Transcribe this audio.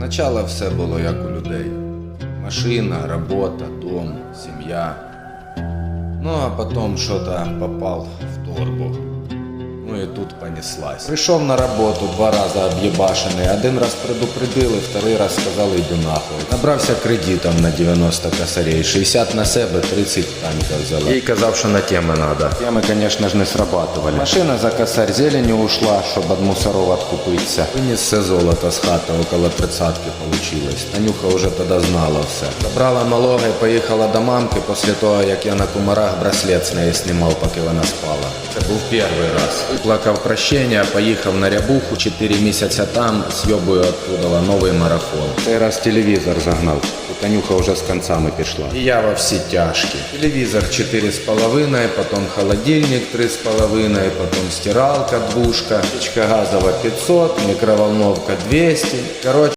Спочатку все було як у людей. Машина, робота, дом, сім'я. Ну а потім що-то попав в торбу. Ну і тут понеслась. Прийшов на роботу два рази об'єбашений. Один раз предупредили, второй раз сказали йди нахуй. Набрався кредитом на 90 косарей, 60 на себе, 30 танка взяла. Їй казав, що на теми надо. Теми, конечно ж, не срабатывали. Машина за косарь зелені ушла, щоб від мусоров откупитися. Виніс все золото з хати, около тридцатки получилось. Танюха вже тоді знала все. Забрала малого і поїхала до мамки після того, як я на кумарах браслет з неї знімав, поки вона спала. Це був перший раз. Плакав прощення, поїхав на рябуху, 4 місяці там, з'йобую оттуда новий марафон. Цей раз телевізор загнав. І Танюха вже з концами пішла. І я во всі тяжкі. Телевізор 4,5, потім холодильник 3,5, потім стиралка двушка, печка газова 500, мікроволновка 200. Короче,